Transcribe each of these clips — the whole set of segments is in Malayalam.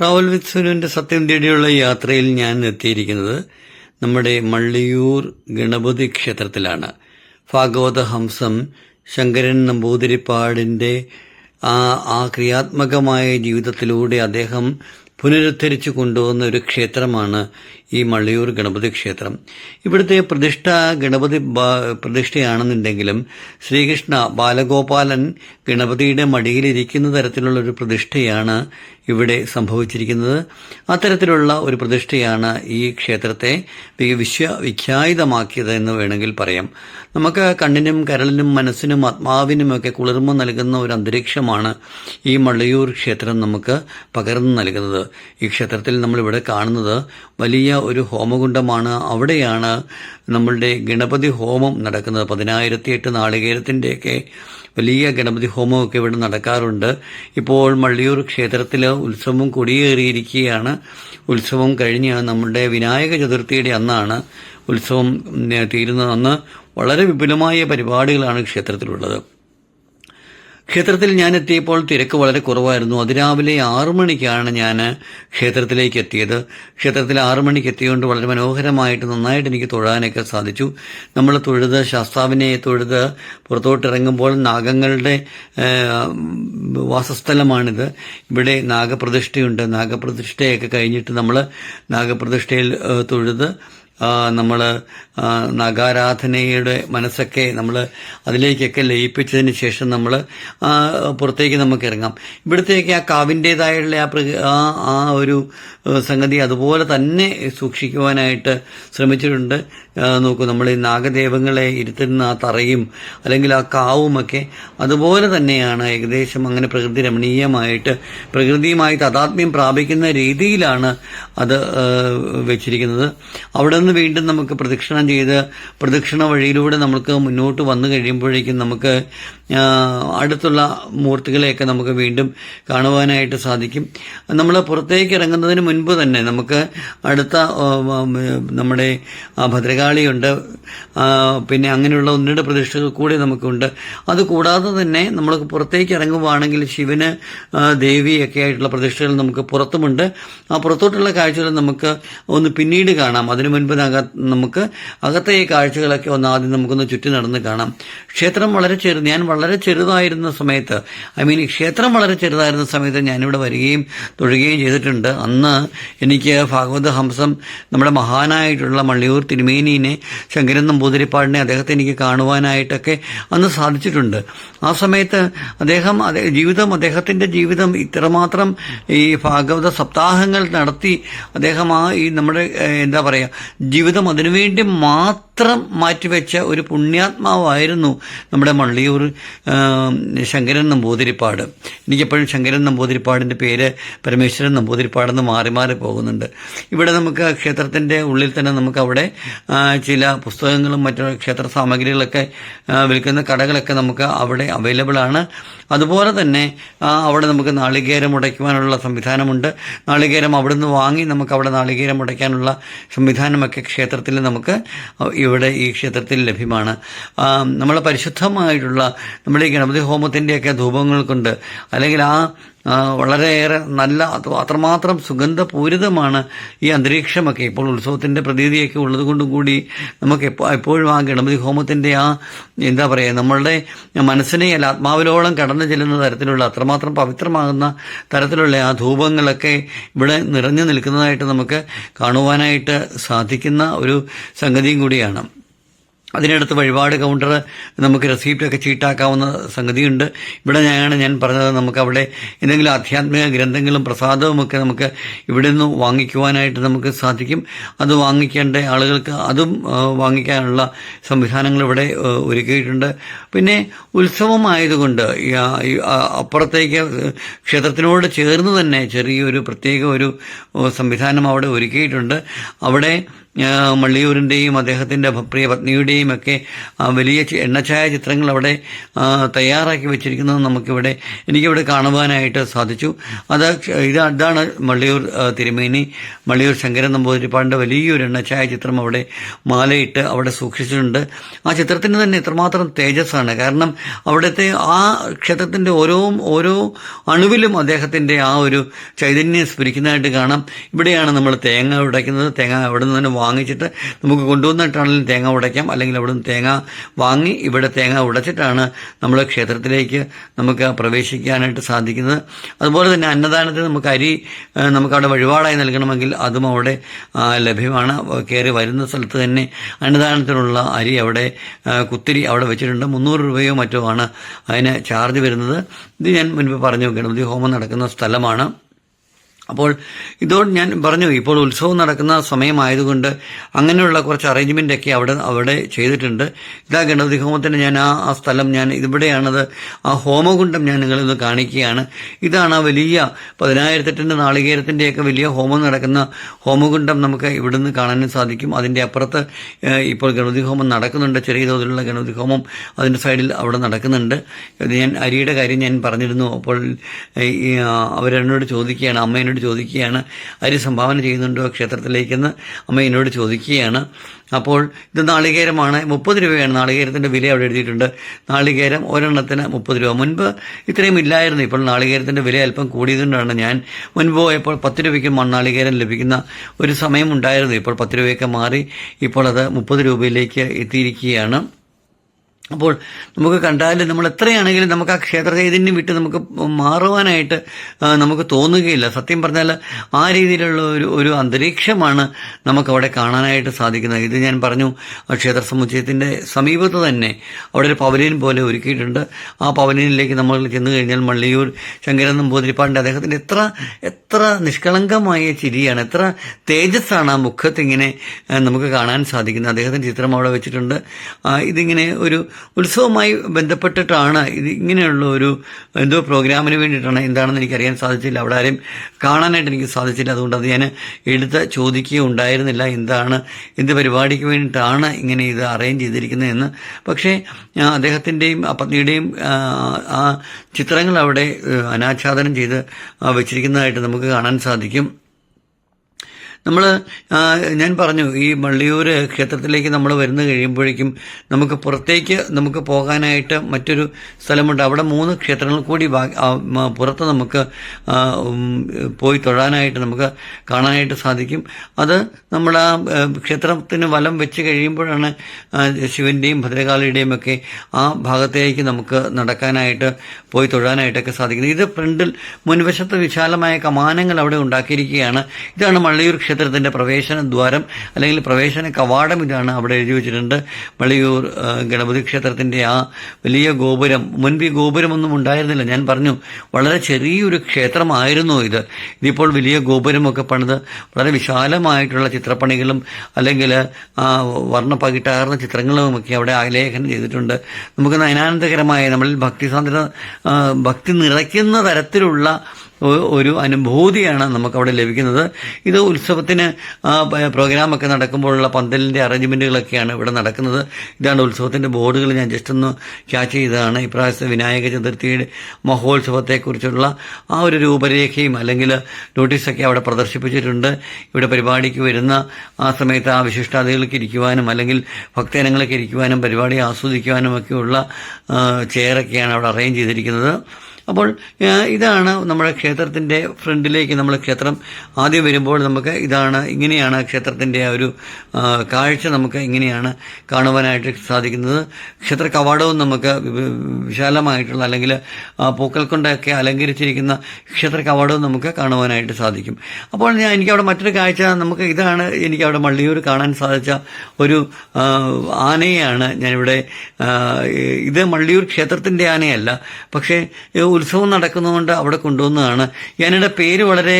ട്രാവൽ വിത്ത് സുനുവിന്റെ സത്യം തേടിയുള്ള യാത്രയിൽ ഞാൻ എത്തിയിരിക്കുന്നത് നമ്മുടെ മള്ളിയൂർ ഗണപതി ക്ഷേത്രത്തിലാണ്. ഭാഗവത ഹംസം ശങ്കരൻ നമ്പൂതിരിപ്പാടിന്റെ ആ ആ ക്രിയാത്മകമായ ജീവിതത്തിലൂടെ അദ്ദേഹം പുനരുദ്ധരിച്ചു കൊണ്ടുവന്ന ഒരു ക്ഷേത്രമാണ് ഈ മള്ളിയൂർ ഗണപതി ക്ഷേത്രം. ഇവിടുത്തെ പ്രതിഷ്ഠ ഗണപതി പ്രതിഷ്ഠയാണെന്നുണ്ടെങ്കിലും ശ്രീകൃഷ്ണ ബാലഗോപാലൻ ഗണപതിയുടെ മടിയിലിരിക്കുന്ന തരത്തിലുള്ള ഒരു പ്രതിഷ്ഠയാണ് ഇവിടെ സംഭവിച്ചിരിക്കുന്നത്. അത്തരത്തിലുള്ള ഒരു പ്രതിഷ്ഠയാണ് ഈ ക്ഷേത്രത്തെ വിശ്വ വിശ്വവിഖ്യാതമാക്കിയത് എന്ന് വേണമെങ്കിൽ പറയാം. നമുക്ക് കണ്ണിനും കരളിനും മനസ്സിനും ആത്മാവിനുമൊക്കെ കുളിർമ നൽകുന്ന ഒരു അന്തരീക്ഷമാണ് ഈ മള്ളിയൂർ ക്ഷേത്രം നമുക്ക് പകർന്നു നൽകുന്നത്. ഈ ക്ഷേത്രത്തിൽ നമ്മളിവിടെ കാണുന്നത് വലിയ ഒരു ഹോമകുണ്ഡമാണ് അവിടെയാണ് നമ്മളുടെ ഗണപതി ഹോമം നടക്കുന്നത്. പതിനായിരത്തി എട്ട് നാളികേരത്തിന്റെയൊക്കെ വലിയ ഗണപതി ഹോമമൊക്കെ ഇവിടെ നടക്കാറുണ്ട്. ഇപ്പോൾ മള്ളിയൂർ ക്ഷേത്രത്തിൽ ഉത്സവം കൊടിയേറിയിരിക്കുകയാണ്. ഉത്സവം കഴിഞ്ഞ് നമ്മുടെ വിനായക ചതുർത്ഥിയുടെ അന്നാണ് ഉത്സവം തീരുന്നതെന്ന് വളരെ വിപുലമായ പരിപാടികളാണ് ക്ഷേത്രത്തിലുള്ളത്. ക്ഷേത്രത്തിൽ ഞാൻ എത്തിയപ്പോൾ തിരക്ക് വളരെ കുറവായിരുന്നു. അതിരാവിലെ ആറു മണിക്കാണ് ഞാൻ ക്ഷേത്രത്തിലേക്ക് എത്തിയത്. ക്ഷേത്രത്തിൽ ആറു മണിക്ക് എത്തിയതുകൊണ്ട് വളരെ മനോഹരമായിട്ട് നന്നായിട്ട് എനിക്ക് തൊഴാനൊക്കെ സാധിച്ചു. നമ്മൾ തൊഴുത് ശാസ്താവിനെ തൊഴുത് പുറത്തോട്ടിറങ്ങുമ്പോൾ നാഗങ്ങളുടെ വാസസ്ഥലമാണിത്. ഇവിടെ നാഗപ്രതിഷ്ഠയുണ്ട്. നാഗപ്രതിഷ്ഠയൊക്കെ കഴിഞ്ഞിട്ട് നമ്മൾ നാഗപ്രതിഷ്ഠയിൽ തൊഴുത് നമ്മൾ നഗാരാധനയുടെ മനസ്സൊക്കെ നമ്മൾ അതിലേക്കൊക്കെ ലയിപ്പിച്ചതിന് ശേഷം നമ്മൾ പുറത്തേക്ക് നമുക്ക് ഇറങ്ങാം. ഇവിടത്തേക്ക് ആ കാവിന്റേതായുള്ള ആ ആ ഒരു സംഗതി അതുപോലെ തന്നെ സൂക്ഷിക്കുവാനായിട്ട് ശ്രമിച്ചിട്ടുണ്ട്. നോക്കൂ നമ്മൾ ഈ നാഗദേവങ്ങളെ ഇരുത്തുന്ന ആ തറയും അല്ലെങ്കിൽ ആ കാവുമൊക്കെ അതുപോലെ തന്നെയാണ് ഏകദേശം അങ്ങനെ പ്രകൃതി രമണീയമായിട്ട് പ്രകൃതിയുമായി താതാത്മ്യം പ്രാപിക്കുന്ന രീതിയിലാണ് അത് വെച്ചിരിക്കുന്നത്. അവിടെ നിന്ന് വീണ്ടും നമുക്ക് പ്രദക്ഷിണം ചെയ്ത് പ്രദക്ഷിണ വഴിയിലൂടെ നമുക്ക് മുന്നോട്ട് വന്നു കഴിയുമ്പോഴേക്കും നമുക്ക് അടുത്തുള്ള മൂർത്തികളെയൊക്കെ നമുക്ക് വീണ്ടും കാണുവാനായിട്ട് സാധിക്കും. നമ്മൾ പുറത്തേക്ക് ഇറങ്ങുന്നതിന് മുൻപ് തന്നെ നമുക്ക് അടുത്ത നമ്മുടെ ഭദ്രകാളിയുണ്ട്. പിന്നെ അങ്ങനെയുള്ള ഒന്ന് രണ്ട് പ്രതിഷ്ഠകൾ കൂടി നമുക്കുണ്ട്. അതുകൂടാതെ തന്നെ നമ്മൾ പുറത്തേക്ക് ഇറങ്ങുവാണെങ്കിൽ ശിവന് ദേവിയൊക്കെ ആയിട്ടുള്ള പ്രതിഷ്ഠകൾ നമുക്ക് പുറത്തുമുണ്ട്. ആ പുറത്തോട്ടുള്ള കാഴ്ചകൾ നമുക്ക് ഒന്ന് പിന്നീട് കാണാം. അതിനു മുൻപ് നക- നമുക്ക് അകത്തെ ഈ കാഴ്ചകളൊക്കെ ഒന്ന് ആദ്യം നമുക്കൊന്ന് ചുറ്റി നടന്ന് കാണാം. ക്ഷേത്രം വളരെ ചെറു ഞാൻ വളരെ ചെറുതായിരുന്ന സമയത്ത് ഐ മീൻ ക്ഷേത്രം വളരെ ചെറുതായിരുന്ന സമയത്ത് ഞാനിവിടെ വരികയും തൊഴുകയും ചെയ്തിട്ടുണ്ട്. അന്ന് എനിക്ക് ഭാഗവത ഹംസം നമ്മുടെ മഹാനായിട്ടുള്ള മള്ളിയൂർ തിരുമേനീനെ ശങ്കരൻ നമ്പൂതിരിപ്പാടിനെ അദ്ദേഹത്തെ എനിക്ക് കാണുവാനായിട്ടൊക്കെ അന്ന് സാധിച്ചിട്ടുണ്ട്. ആ സമയത്ത് അദ്ദേഹം ജീവിതം അദ്ദേഹത്തിന്റെ ജീവിതം ഇത്രമാത്രം ഈ ഭാഗവത സപ്താഹങ്ങൾ നടത്തി അദ്ദേഹം ആ ഈ നമ്മുടെ എന്താ പറയുക ജീവിതം അതിനുവേണ്ടി മാത്രം മാറ്റിവെച്ച ഒരു പുണ്യാത്മാവായിരുന്നു നമ്മുടെ മള്ളിയൂർ ശങ്കരൻ നമ്പൂതിരിപ്പാട്. എനിക്കെപ്പോഴും ശങ്കരൻ നമ്പൂതിരിപ്പാടിന്റെ പേര് പരമേശ്വരൻ നമ്പൂതിരിപ്പാടെന്ന് മാറി മാറി പോകുന്നുണ്ട്. ഇവിടെ നമുക്ക് ക്ഷേത്രത്തിന്റെ ഉള്ളിൽ തന്നെ നമുക്ക് അവിടെ ചില പുസ്തകങ്ങളും മറ്റു ക്ഷേത്ര സാമഗ്രികളൊക്കെ വിൽക്കുന്ന കടകളൊക്കെ നമുക്ക് അവിടെ അവൈലബിൾ ആണ്. അതുപോലെ തന്നെ അവിടെ നമുക്ക് നാളികേരം ഉടയ്ക്കുവാനുള്ള സംവിധാനമുണ്ട്. നാളികേരം അവിടെ നിന്ന് വാങ്ങി നമുക്ക് അവിടെ നാളികേരം ഉടയ്ക്കാനുള്ള സംവിധാനമൊക്കെ ക്ഷേത്രത്തിൽ നമുക്ക് ഇവിടെ ഈ ക്ഷേത്രത്തിൽ ലഭ്യമാണ്. നമ്മളെ പരിശുദ്ധമായിട്ടുള്ള നമ്മുടെ ഈ ഗണപതി ഹോമത്തിന്റെയൊക്കെ ധൂപങ്ങൾ കൊണ്ട് അല്ലെങ്കിൽ ആ, വളരെയേറെ നല്ല അത് അത്രമാത്രം സുഗന്ധപൂരിതമാണ് ഈ അന്തരീക്ഷമൊക്കെ. ഇപ്പോൾ ഉത്സവത്തിന്റെ പ്രതീതിയൊക്കെ ഉള്ളത് കൊണ്ടും കൂടി നമുക്ക് എപ്പോ എപ്പോഴും ആ ഗണപതി ഹോമത്തിന്റെ ആ എന്താ പറയുക നമ്മളുടെ മനസ്സിനെ അല്ല ആത്മാവിലോളം കടന്നു ചെല്ലുന്ന തരത്തിലുള്ള അത്രമാത്രം പവിത്രമാകുന്ന തരത്തിലുള്ള ആ ധൂപങ്ങളൊക്കെ ഇവിടെ നിറഞ്ഞു നിൽക്കുന്നതായിട്ട് നമുക്ക് കാണുവാനായിട്ട് സാധിക്കുന്ന ഒരു സംഗതിയും കൂടിയാണ്. അതിനടുത്ത് വഴിപാട് കൗണ്ടർ നമുക്ക് റെസീപ്റ്റൊക്കെ ചീട്ടാക്കാവുന്ന സംഗതിയുണ്ട്. ഇവിടെ ഞാനാണ് ഞാൻ പറഞ്ഞത് നമുക്ക് അവിടെ എന്തെങ്കിലും ആധ്യാത്മിക ഗ്രന്ഥങ്ങളും പ്രസാദവുമൊക്കെ നമുക്ക് ഇവിടെ നിന്ന് വാങ്ങിക്കുവാനായിട്ട് നമുക്ക് സാധിക്കും. അത് വാങ്ങിക്കേണ്ട ആളുകൾക്ക് അതും വാങ്ങിക്കാനുള്ള സംവിധാനങ്ങൾ ഇവിടെ ഒരുക്കിയിട്ടുണ്ട്. പിന്നെ ഉത്സവമായതുകൊണ്ട് അപ്പുറത്തേക്ക് ക്ഷേത്രത്തിനോട് ചേർന്ന് തന്നെ ചെറിയൊരു പ്രത്യേക ഒരു സംവിധാനം അവിടെ ഒരുക്കിയിട്ടുണ്ട്. അവിടെ മള്ളിയൂരിന്റെയും അദ്ദേഹത്തിന്റെ പ്രിയ പത്നിയുടെയും ഒക്കെ വലിയ എണ്ണച്ചായ ചിത്രങ്ങൾ അവിടെ തയ്യാറാക്കി വെച്ചിരിക്കുന്നത് നമുക്കിവിടെ എനിക്കിവിടെ കാണുവാനായിട്ട് സാധിച്ചു. അത് ഇത് അതാണ് മള്ളിയൂർ തിരുമേനി മള്ളിയൂർ ശങ്കരൻ നമ്പൂതിരിപ്പാടിന്റെ വലിയൊരു എണ്ണച്ചായ ചിത്രം അവിടെ മാലയിട്ട് അവിടെ സൂക്ഷിച്ചിട്ടുണ്ട്. ആ ചിത്രത്തിന് തന്നെ എത്രമാത്രം തേജസ്സാണ്. കാരണം അവിടുത്തെ ആ ക്ഷേത്രത്തിന്റെ ഓരോ ഓരോ അണുവിലും അദ്ദേഹത്തിന്റെ ആ ഒരു ചൈതന്യം സ്ഫുരിക്കുന്നതായിട്ട് കാണാം. ഇവിടെയാണ് നമ്മൾ തേങ്ങ ഉടയ്ക്കുന്നത്. തേങ്ങ അവിടെ നിന്ന് തന്നെ വാങ്ങിച്ചിട്ട് നമുക്ക് കൊണ്ടുവന്നിട്ടാണെങ്കിലും തേങ്ങ ഉടയ്ക്കാം. അല്ലെങ്കിൽ അവിടെ നിന്ന് തേങ്ങ വാങ്ങി ഇവിടെ തേങ്ങ ഉടച്ചിട്ടാണ് നമ്മൾ ക്ഷേത്രത്തിലേക്ക് നമുക്ക് പ്രവേശിക്കാനായിട്ട് സാധിക്കുന്നത്. അതുപോലെ തന്നെ അന്നദാനത്തിന് നമുക്ക് അരി നമുക്ക് അവിടെ വഴിപാടായി നൽകണമെങ്കിൽ അതും അവിടെ ലഭ്യമാണ്. കയറി വരുന്ന സ്ഥലത്ത് തന്നെ അന്നദാനത്തിനുള്ള അരി അവിടെ കുത്തിരി അവിടെ വെച്ചിട്ടുണ്ട്. മുന്നൂറ് രൂപയോ മറ്റോ ആണ് അതിന് ചാർജ് വരുന്നത്. ഇത് ഞാൻ മുൻപ് പറഞ്ഞു ഗണപതി ഹോമം നടക്കുന്ന സ്ഥലമാണ്. അപ്പോൾ ഇതോട് ഞാൻ പറഞ്ഞു ഇപ്പോൾ ഉത്സവം നടക്കുന്ന സമയമായതുകൊണ്ട് അങ്ങനെയുള്ള കുറച്ച് അറേഞ്ച്മെന്റ് ഒക്കെ അവിടെ അവിടെ ചെയ്തിട്ടുണ്ട്. ഇതാ ഗണപതി ഹോമത്തിന് ഞാൻ ആ ആ സ്ഥലം ഞാൻ ഇവിടെയാണത് ആ ഹോമകുണ്ടം ഞാൻ നിങ്ങളിന്ന് കാണിക്കുകയാണ്. ഇതാണ് ആ വലിയ പതിനായിരത്തെട്ടിന്റെ നാളികേരത്തിന്റെയൊക്കെ വലിയ ഹോമം നടക്കുന്ന ഹോമകുണ്ടം നമുക്ക് ഇവിടുന്ന് കാണാനും സാധിക്കും. അതിന്റെ അപ്പുറത്ത് ഇപ്പോൾ ഗണപതി ഹോമം നടക്കുന്നുണ്ട്. ചെറിയ തോതിലുള്ള ഗണപതി ഹോമം അതിന്റെ സൈഡിൽ അവിടെ നടക്കുന്നുണ്ട്. ഞാൻ അരിയുടെ കാര്യം ഞാൻ പറഞ്ഞിരുന്നു. അപ്പോൾ അവരെന്നോട് ചോദിക്കുകയാണ് അമ്മ ചോദിക്കുകയാണ് അരി സംഭാവന ചെയ്യുന്നുണ്ടോ ക്ഷേത്രത്തിലേക്കെന്ന്? അമ്മ എന്നോട് ചോദിക്കുകയാണ് അപ്പോൾ ഇത് നാളികേരമാണ് മുപ്പത് രൂപയാണ് നാളികേരത്തിന്റെ വില അവിടെ എഴുതിയിട്ടുണ്ട്. നാളികേരം ഒരെണ്ണത്തിന് മുപ്പത് രൂപ. മുൻപ് ഇത്രയും ഇല്ലായിരുന്നു ഇപ്പോൾ നാളികേരത്തിന്റെ വില അല്പം കൂടിയതുകൊണ്ടാണ് ഞാൻ. മുൻപ് പോയപ്പോൾ പത്ത് രൂപയ്ക്ക് മണ്ണാളികേരം ലഭിക്കുന്ന ഒരു സമയമുണ്ടായിരുന്നു ഇപ്പോൾ പത്ത് രൂപയൊക്കെ മാറി ഇപ്പോൾ അത് മുപ്പത് രൂപയിലേക്ക് എത്തിയിരിക്കുകയാണ്. അപ്പോൾ നമുക്ക് കണ്ടാൽ നമ്മൾ എത്രയാണെങ്കിലും നമുക്ക് ആ ക്ഷേത്ര ചൈതന്യം വിട്ട് നമുക്ക് മാറുവാനായിട്ട് നമുക്ക് തോന്നുകയില്ല. സത്യം പറഞ്ഞാൽ ആ രീതിയിലുള്ള ഒരു ഒരു അന്തരീക്ഷമാണ് നമുക്ക് അവിടെ കാണാനായിട്ട് സാധിക്കുന്നത്. ഇത് ഞാൻ പറഞ്ഞു ക്ഷേത്ര സമുച്ചയത്തിന്റെ സമീപത്ത് തന്നെ അവിടെ ഒരു പവലിയൻ പോലെ ഒരുക്കിയിട്ടുണ്ട്. ആ പവലിയനിലേക്ക് നമ്മൾ ചെന്ന് കഴിഞ്ഞാൽ മള്ളിയൂർ ശങ്കരനും നമ്പൂതിരിപ്പാടിന്റെ അദ്ദേഹത്തിന്റെ എത്ര എത്ര നിഷ്കളങ്കമായ ചിരിയാണ് എത്ര തേജസ്സാണ് ആ മുഖത്തിങ്ങനെ നമുക്ക് കാണാൻ സാധിക്കുന്നത്. അദ്ദേഹത്തിന്റെ ചിത്രം അവിടെ വെച്ചിട്ടുണ്ട്. ഇതിങ്ങനെ ഒരു ഉത്സവവുമായി ബന്ധപ്പെട്ടിട്ടാണ് ഇത് ഇങ്ങനെയുള്ള ഒരു എന്തോ പ്രോഗ്രാമിന് വേണ്ടിയിട്ടാണ് എന്താണെന്ന് എനിക്ക് അറിയാൻ സാധിച്ചില്ല. അവിടെ ആരെയും കാണാനായിട്ട് എനിക്ക് സാധിച്ചില്ല. അതുകൊണ്ട് അത് ഞാൻ എടുത്ത് ചോദിക്കുകയോ ഉണ്ടായിരുന്നില്ല. എന്താണ് എന്ത് പരിപാടിക്ക് വേണ്ടിയിട്ടാണ് ഇങ്ങനെ ഇത് അറേഞ്ച് ചെയ്തിരിക്കുന്നതെന്ന് പക്ഷേ അദ്ദേഹത്തിന്റെയും ആ പത്നിയുടെയും ആ ചിത്രങ്ങൾ അവിടെ അനാച്ഛാദനം ചെയ്ത് വെച്ചിരിക്കുന്നതായിട്ട് നമുക്ക് കാണാൻ സാധിക്കും. നമ്മൾ ഞാൻ പറഞ്ഞു ഈ മള്ളിയൂർ ക്ഷേത്രത്തിലേക്ക് നമ്മൾ വരുന്ന കഴിയുമ്പോഴേക്കും നമുക്ക് പുറത്തേക്ക് നമുക്ക് പോകാനായിട്ട് മറ്റൊരു സ്ഥലമുണ്ട്. അവിടെ മൂന്ന് ക്ഷേത്രങ്ങൾ കൂടി പുറത്ത് നമുക്ക് പോയി തൊഴാനായിട്ട് നമുക്ക് കാണാനായിട്ട് സാധിക്കും. അത് നമ്മൾ ആ ക്ഷേത്രത്തിന് വലം വെച്ച് കഴിയുമ്പോഴാണ് ശിവന്റെയും ഭദ്രകാളിയുടെയും ഒക്കെ ആ ഭാഗത്തേക്ക് നമുക്ക് നടക്കാനായിട്ട് പോയി തൊഴാനായിട്ടൊക്കെ സാധിക്കുന്നത്. ഇത് ഫ്രണ്ടിൽ മുൻവശത്ത് വിശാലമായ കമാനങ്ങൾ അവിടെ ഉണ്ടാക്കിയിരിക്കുകയാണ്. ഇതാണ് മള്ളിയൂർ ക്ഷേത്രത്തിന്റെ പ്രവേശന ദ്വാരം അല്ലെങ്കിൽ പ്രവേശന കവാടം ഇതാണ് അവിടെ എഴുതി വെച്ചിട്ടുണ്ട്. വള്ളിയൂർ ഗണപതി ക്ഷേത്രത്തിന്റെ ആ വലിയ ഗോപുരം. മുൻപ് ഈ ഗോപുരമൊന്നും ഉണ്ടായിരുന്നില്ല. ഞാൻ പറഞ്ഞു വളരെ ചെറിയൊരു ക്ഷേത്രമായിരുന്നു ഇത്. ഇതിപ്പോൾ വലിയ ഗോപുരമൊക്കെ പണിത് വളരെ വിശാലമായിട്ടുള്ള ചിത്രപ്പണികളും അല്ലെങ്കിൽ ആ, വർണപ്പകിട്ടാർന്ന ചിത്രങ്ങളും ഒക്കെ അവിടെ ആലേഖനം ചെയ്തിട്ടുണ്ട്. നമുക്ക് നയനാനന്ദകരമായ നമ്മളിൽ ഭക്തി സാന്ദ്രത ഭക്തി നിറയ്ക്കുന്ന തരത്തിലുള്ള ഒരു അനുഭൂതിയാണ് നമുക്ക് നമുക്കവിടെ ലഭിക്കുന്നത്. ഇത് ഉത്സവത്തിന് പ്രോഗ്രാമൊക്കെ നടക്കുമ്പോഴുള്ള പന്തലിന്റെ അറേഞ്ച്മെന്റുകളൊക്കെയാണ് ഇവിടെ നടക്കുന്നത്. ഇതാണ് ഉത്സവത്തിന്റെ ബോർഡുകൾ. ഞാൻ ജസ്റ്റ് ഒന്ന് ക്യാച്ച് ചെയ്തതാണ്. ഇപ്രാവശ്യത്തെ വിനായക ചതുർത്ഥിയുടെ മഹോത്സവത്തെക്കുറിച്ചുള്ള ആ ഒരു രൂപരേഖയും അല്ലെങ്കിൽ നോട്ടീസൊക്കെ അവിടെ പ്രദർശിപ്പിച്ചിട്ടുണ്ട്. ഇവിടെ പരിപാടിക്ക് വരുന്ന ആ സമയത്ത് ആ വിശിഷ്ടാതികൾക്ക് ഇരിക്കുവാനും അല്ലെങ്കിൽ ഭക്തജനങ്ങൾക്ക് ഇരിക്കുവാനും പരിപാടി ആസ്വദിക്കുവാനും ഒക്കെയുള്ള ചെയറൊക്കെയാണ് അവിടെ അറേഞ്ച് ചെയ്തിരിക്കുന്നത്. അപ്പോൾ ഇതാണ് നമ്മുടെ ക്ഷേത്രത്തിന്റെ ഫ്രണ്ടിലേക്ക് നമ്മൾ ക്ഷേത്രം ആദ്യം വരുമ്പോൾ നമുക്ക് ഇതാണ് ഇങ്ങനെയാണ് ക്ഷേത്രത്തിന്റെ ഒരു കാഴ്ച നമുക്ക് ഇങ്ങനെയാണ് കാണുവാനായിട്ട് സാധിക്കുന്നത്. ക്ഷേത്ര കവാടവും നമുക്ക് വിശാലമായിട്ടുള്ള അല്ലെങ്കിൽ പൂക്കൾ കൊണ്ടൊക്കെ അലങ്കരിച്ചിരിക്കുന്ന ക്ഷേത്ര കവാടവും നമുക്ക് കാണുവാനായിട്ട് സാധിക്കും. അപ്പോൾ ഞാൻ എനിക്കവിടെ മറ്റൊരു കാഴ്ച നമുക്ക് ഇതാണ് എനിക്കവിടെ മള്ളിയൂർ കാണാൻ സാധിച്ച ഒരു ആനയാണ് ഞാനിവിടെ ഇത് മള്ളിയൂർ ക്ഷേത്രത്തിന്റെ ആനയല്ല. പക്ഷേ ഉത്സവം നടക്കുന്നതുകൊണ്ട് അവിടെ കൊണ്ടുവന്നതാണ്. ഞാനിയുടെ പേര് വളരെ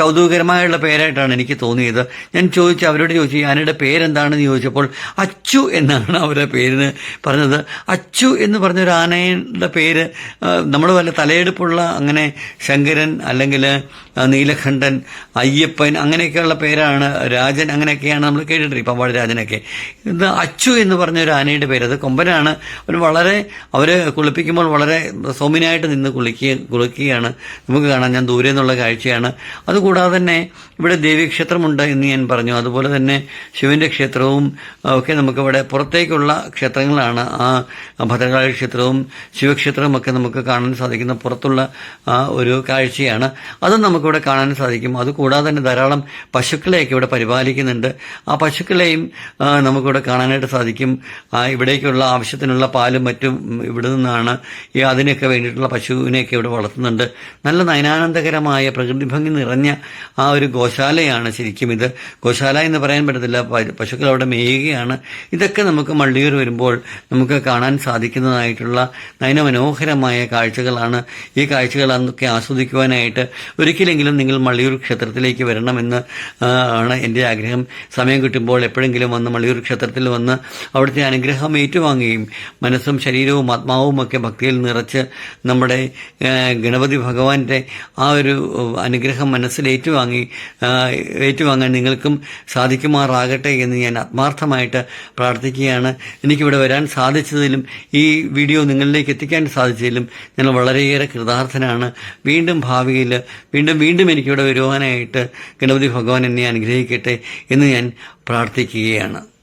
കൗതുകകരമായുള്ള പേരായിട്ടാണ് എനിക്ക് തോന്നിയത്. ഞാൻ ചോദിച്ചു അവരോട് ചോദിച്ചു ഈ ആനയുടെ പേരെന്താണെന്ന് ചോദിച്ചപ്പോൾ അച്ചു എന്നാണ് അവരുടെ പേരിന് പറഞ്ഞത്. അച്ചു എന്ന് പറഞ്ഞൊരു ആനയുടെ പേര് നമ്മൾ വല്ല തലയെടുപ്പുള്ള അങ്ങനെ ശങ്കരൻ അല്ലെങ്കിൽ നീലകണ്ഠൻ അയ്യപ്പൻ അങ്ങനെയൊക്കെയുള്ള പേരാണ്. രാജൻ അങ്ങനെയൊക്കെയാണ് നമ്മൾ കേട്ടിട്ടുണ്ട്. ഈ പമ്പാട് രാജനൊക്കെ. ഇത് അച്ചു എന്ന് പറഞ്ഞ ഒരു ആനയുടെ പേര്. അത് കൊമ്പനാണ്. അവർ വളരെ അവർ കുളിപ്പിക്കുമ്പോൾ വളരെ സൗമ്യനായിട്ട് നിന്ന് കുളിക്കുക കുളിക്കുകയാണ്. നമുക്ക് കാണാം. ഞാൻ ദൂരെ നിന്നുള്ള കാഴ്ചയാണ്. അതുകൂടാതെ തന്നെ ഇവിടെ ദേവീക്ഷേത്രമുണ്ട് എന്ന് ഞാൻ പറഞ്ഞു. അതുപോലെ തന്നെ ശിവന്റെ ക്ഷേത്രവും ഒക്കെ നമുക്കിവിടെ പുറത്തേക്കുള്ള ക്ഷേത്രങ്ങളാണ്. ആ ഭദ്രകാളി ക്ഷേത്രവും ശിവക്ഷേത്രവും ഒക്കെ നമുക്ക് കാണാൻ സാധിക്കുന്ന പുറത്തുള്ള ഒരു കാഴ്ചയാണ്. അതും നമുക്കിവിടെ കാണാൻ സാധിക്കും. അതുകൂടാതെ തന്നെ ധാരാളം പശുക്കളെയൊക്കെ ഇവിടെ പരിപാലിക്കുന്നുണ്ട്. ആ പശുക്കളെയും നമുക്കിവിടെ കാണാനായിട്ട് സാധിക്കും. ഇവിടേക്കുള്ള ആവശ്യത്തിനുള്ള പാലും മറ്റും ഇവിടെ നിന്നാണ് ഈ അതിനൊക്കെ വേണ്ടിയിട്ടുള്ള പശുവിനെയൊക്കെ ഇവിടെ വളർത്തുന്നുണ്ട്. നല്ല നയനാനന്ദകരമായ പ്രകൃതി ഭംഗി നിറഞ്ഞ ആ ഒരു ഗോശാലയാണ് ശരിക്കും ഇത്. ഗോശാല എന്ന് പറയാൻ പറ്റത്തില്ല. പശുക്കൾ അവിടെ മേയുകയാണ്. ഇതൊക്കെ നമുക്ക് മള്ളിയൂർ വരുമ്പോൾ നമുക്ക് കാണാൻ സാധിക്കുന്നതായിട്ടുള്ള നയനമനോഹരമായ കാഴ്ചകളാണ്. ഈ കാഴ്ചകൾ അന്നൊക്കെ ആസ്വദിക്കുവാനായിട്ട് ഒരിക്കലെങ്കിലും നിങ്ങൾ മള്ളിയൂർ ക്ഷേത്രത്തിലേക്ക് വരണമെന്ന് ആണ് എന്റെ ആഗ്രഹം. സമയം കിട്ടുമ്പോൾ എപ്പോഴെങ്കിലും വന്ന് മള്ളിയൂർ ക്ഷേത്രത്തിൽ വന്ന് അവിടുത്തെ അനുഗ്രഹം ഏറ്റുവാങ്ങുകയും മനസ്സും ശരീരവും ആത്മാവും ഒക്കെ ഭക്തിയിൽ നിറച്ച് നമ്മുടെ ഗണപതി ഭഗവാന്റെ ആ ഒരു അനുഗ്രഹം മനസ്സിൽ ഏറ്റുവാങ്ങി ഏറ്റുവാങ്ങാൻ നിങ്ങൾക്കും സാധിക്കുമാറാകട്ടെ എന്ന് ഞാൻ ആത്മാർത്ഥമായിട്ട് പ്രാർത്ഥിക്കുകയാണ്. എനിക്കിവിടെ വരാൻ സാധിച്ചതിലും ഈ വീഡിയോ നിങ്ങളിലേക്ക് എത്തിക്കാൻ സാധിച്ചതിലും ഞാൻ വളരെയേറെ കൃതാർത്ഥനാണ്. വീണ്ടും ഭാവിയിൽ വീണ്ടും വീണ്ടും എനിക്കിവിടെ വരുവാനായിട്ട് ഗണപതി ഭഗവാൻ എന്നെ അനുഗ്രഹിക്കട്ടെ എന്ന് ഞാൻ പ്രാർത്ഥിക്കുകയാണ്.